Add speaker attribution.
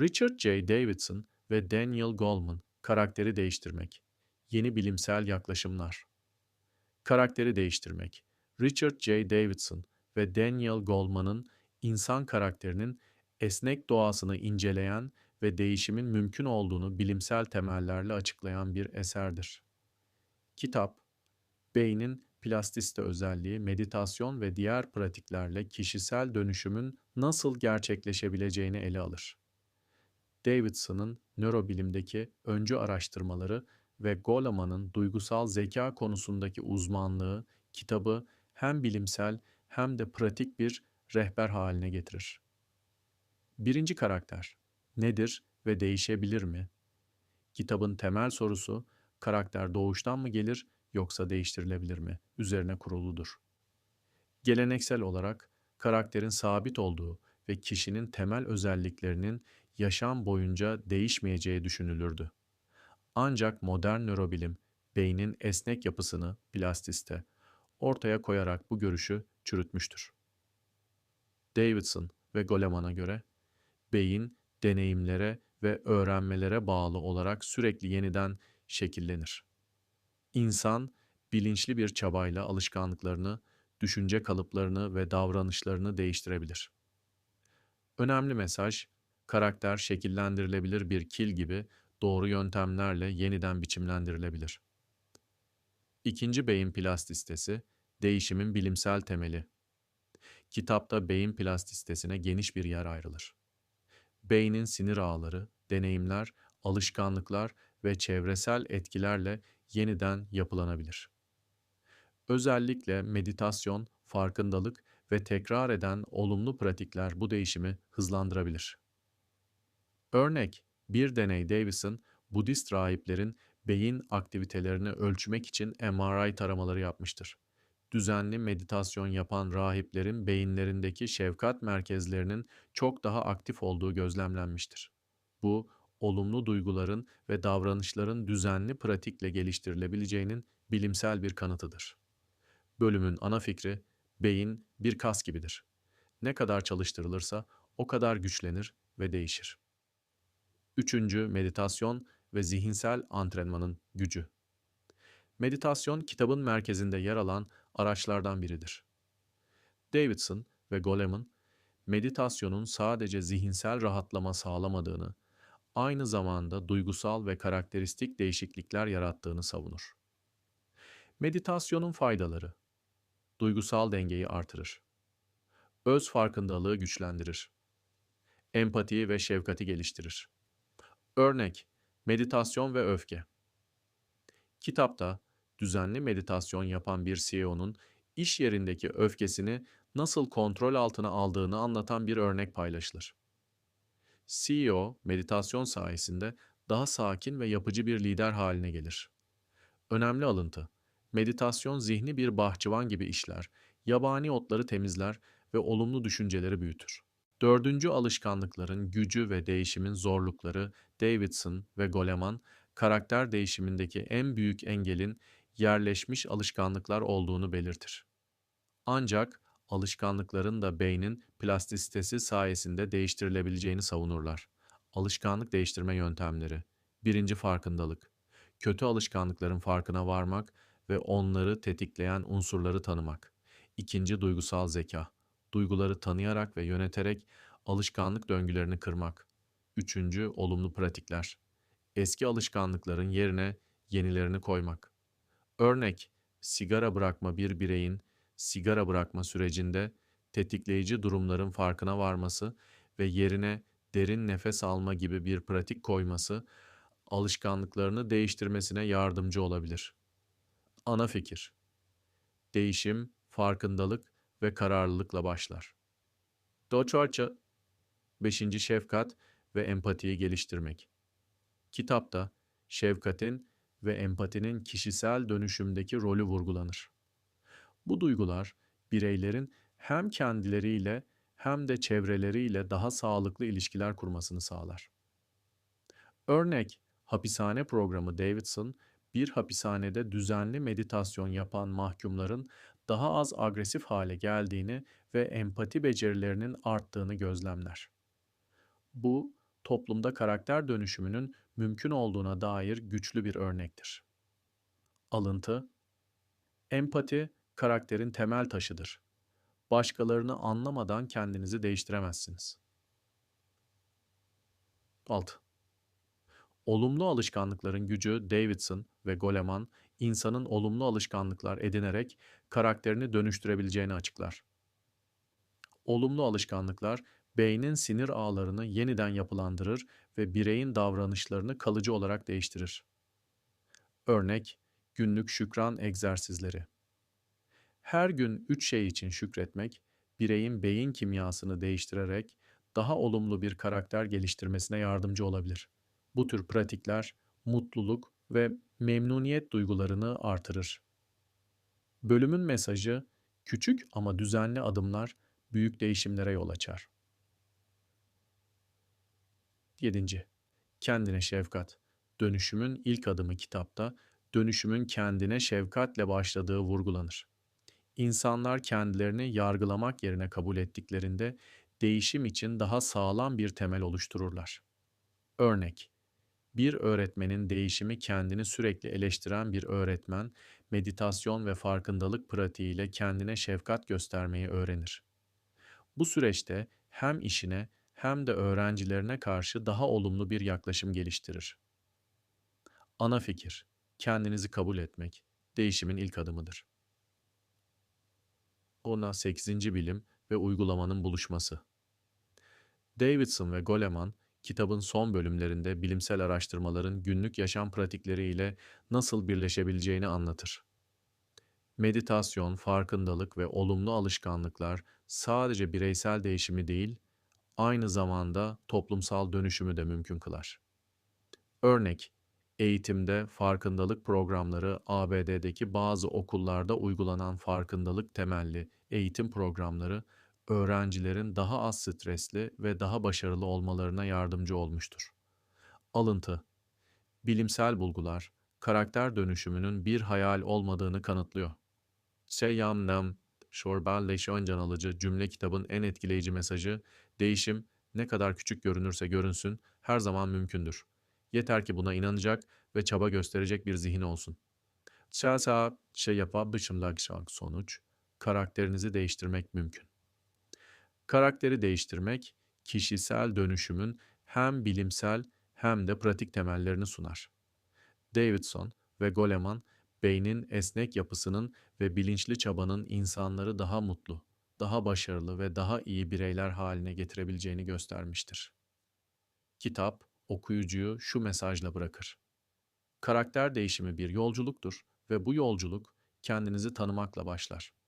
Speaker 1: Richard J. Davidson ve Daniel Goleman karakteri değiştirmek. Yeni bilimsel yaklaşımlar. Karakteri değiştirmek. Richard J. Davidson ve Daniel Goleman'ın insan karakterinin esnek doğasını inceleyen ve değişimin mümkün olduğunu bilimsel temellerle açıklayan bir eserdir. Kitap, beynin plastisite özelliği, meditasyon ve diğer pratiklerle kişisel dönüşümün nasıl gerçekleşebileceğini ele alır. Davidson'ın nörobilimdeki öncü araştırmaları ve Goleman'ın duygusal zeka konusundaki uzmanlığı kitabı hem bilimsel hem de pratik bir rehber haline getirir. Birinci karakter nedir ve değişebilir mi? Kitabın temel sorusu karakter doğuştan mı gelir yoksa değiştirilebilir mi üzerine kuruludur. Geleneksel olarak karakterin sabit olduğu ve kişinin temel özelliklerinin yaşam boyunca değişmeyeceği düşünülürdü. Ancak modern nörobilim beynin esnek yapısını plastiste ortaya koyarak bu görüşü çürütmüştür. Davidson ve Goleman'a göre beyin deneyimlere ve öğrenmelere bağlı olarak sürekli yeniden şekillenir. İnsan bilinçli bir çabayla alışkanlıklarını, düşünce kalıplarını ve davranışlarını değiştirebilir. Önemli mesaj, karakter şekillendirilebilir bir kil gibi doğru yöntemlerle yeniden biçimlendirilebilir. İkinci beyin plastistesi, değişimin bilimsel temeli. Kitapta beyin plastistesine geniş bir yer ayrılır. Beynin sinir ağları, deneyimler, alışkanlıklar ve çevresel etkilerle yeniden yapılanabilir. Özellikle meditasyon, farkındalık ve tekrar eden olumlu pratikler bu değişimi hızlandırabilir. Örnek, bir deney Davison, Budist rahiplerin beyin aktivitelerini ölçmek için MRI taramaları yapmıştır. Düzenli meditasyon yapan rahiplerin beyinlerindeki şefkat merkezlerinin çok daha aktif olduğu gözlemlenmiştir. Bu, olumlu duyguların ve davranışların düzenli pratikle geliştirilebileceğinin bilimsel bir kanıtıdır. Bölümün ana fikri, beyin bir kas gibidir. Ne kadar çalıştırılırsa o kadar güçlenir ve değişir. Üçüncü, meditasyon ve zihinsel antrenmanın gücü. Meditasyon kitabın merkezinde yer alan araçlardan biridir. Davidson ve Goleman, meditasyonun sadece zihinsel rahatlama sağlamadığını, aynı zamanda duygusal ve karakteristik değişiklikler yarattığını savunur. Meditasyonun faydaları Duygusal dengeyi artırır. Öz farkındalığı güçlendirir. Empatiyi ve şefkati geliştirir. Örnek, meditasyon ve öfke. Kitapta düzenli meditasyon yapan bir CEO'nun iş yerindeki öfkesini nasıl kontrol altına aldığını anlatan bir örnek paylaşılır. CEO meditasyon sayesinde daha sakin ve yapıcı bir lider haline gelir. Önemli alıntı. Meditasyon zihni bir bahçıvan gibi işler, yabani otları temizler ve olumlu düşünceleri büyütür. Dördüncü alışkanlıkların gücü ve değişimin zorlukları Davidson ve Goleman, karakter değişimindeki en büyük engelin yerleşmiş alışkanlıklar olduğunu belirtir. Ancak alışkanlıkların da beynin plastisitesi sayesinde değiştirilebileceğini savunurlar. Alışkanlık değiştirme yöntemleri. Birinci farkındalık. Kötü alışkanlıkların farkına varmak ve onları tetikleyen unsurları tanımak. İkinci duygusal zeka. Duyguları tanıyarak ve yöneterek alışkanlık döngülerini kırmak. Üçüncü olumlu pratikler. Eski alışkanlıkların yerine yenilerini koymak. Örnek, sigara bırakma bir bireyin sigara bırakma sürecinde tetikleyici durumların farkına varması ve yerine derin nefes alma gibi bir pratik koyması alışkanlıklarını değiştirmesine yardımcı olabilir. Ana fikir Değişim, farkındalık ve kararlılıkla başlar. Doçarça 5. Şefkat ve empatiyi geliştirmek. Kitapta şefkatin ve empatinin kişisel dönüşümdeki rolü vurgulanır. Bu duygular bireylerin hem kendileriyle hem de çevreleriyle daha sağlıklı ilişkiler kurmasını sağlar. Örnek, hapishane programı Davidson, bir hapishanede düzenli meditasyon yapan mahkumların daha az agresif hale geldiğini ve empati becerilerinin arttığını gözlemler. Bu, toplumda karakter dönüşümünün mümkün olduğuna dair güçlü bir örnektir. Alıntı Empati, karakterin temel taşıdır. Başkalarını anlamadan kendinizi değiştiremezsiniz. 6. Olumlu alışkanlıkların gücü Davidson ve Goleman, insanın olumlu alışkanlıklar edinerek karakterini dönüştürebileceğini açıklar. Olumlu alışkanlıklar beynin sinir ağlarını yeniden yapılandırır ve bireyin davranışlarını kalıcı olarak değiştirir. Örnek, günlük şükran egzersizleri. Her gün üç şey için şükretmek, bireyin beyin kimyasını değiştirerek daha olumlu bir karakter geliştirmesine yardımcı olabilir. Bu tür pratikler mutluluk ve memnuniyet duygularını artırır. Bölümün mesajı küçük ama düzenli adımlar büyük değişimlere yol açar. 7. Kendine şefkat. Dönüşümün ilk adımı kitapta dönüşümün kendine şefkatle başladığı vurgulanır. İnsanlar kendilerini yargılamak yerine kabul ettiklerinde değişim için daha sağlam bir temel oluştururlar. Örnek bir öğretmenin değişimi kendini sürekli eleştiren bir öğretmen, meditasyon ve farkındalık pratiğiyle kendine şefkat göstermeyi öğrenir. Bu süreçte hem işine hem de öğrencilerine karşı daha olumlu bir yaklaşım geliştirir. Ana fikir, kendinizi kabul etmek, değişimin ilk adımıdır. Ona 8. bilim ve uygulamanın buluşması. Davidson ve Goleman, kitabın son bölümlerinde bilimsel araştırmaların günlük yaşam pratikleriyle nasıl birleşebileceğini anlatır. Meditasyon, farkındalık ve olumlu alışkanlıklar sadece bireysel değişimi değil, aynı zamanda toplumsal dönüşümü de mümkün kılar. Örnek, eğitimde farkındalık programları ABD'deki bazı okullarda uygulanan farkındalık temelli eğitim programları öğrencilerin daha az stresli ve daha başarılı olmalarına yardımcı olmuştur. Alıntı Bilimsel bulgular, karakter dönüşümünün bir hayal olmadığını kanıtlıyor. Seyam Nam, Şorbal Leşon can alıcı cümle kitabın en etkileyici mesajı, değişim ne kadar küçük görünürse görünsün her zaman mümkündür. Yeter ki buna inanacak ve çaba gösterecek bir zihin olsun. Çasa şey yapabilmişimler sonuç, karakterinizi değiştirmek mümkün. Karakteri değiştirmek, kişisel dönüşümün hem bilimsel hem de pratik temellerini sunar. Davidson ve Goleman, beynin esnek yapısının ve bilinçli çabanın insanları daha mutlu, daha başarılı ve daha iyi bireyler haline getirebileceğini göstermiştir. Kitap, okuyucuyu şu mesajla bırakır. Karakter değişimi bir yolculuktur ve bu yolculuk kendinizi tanımakla başlar.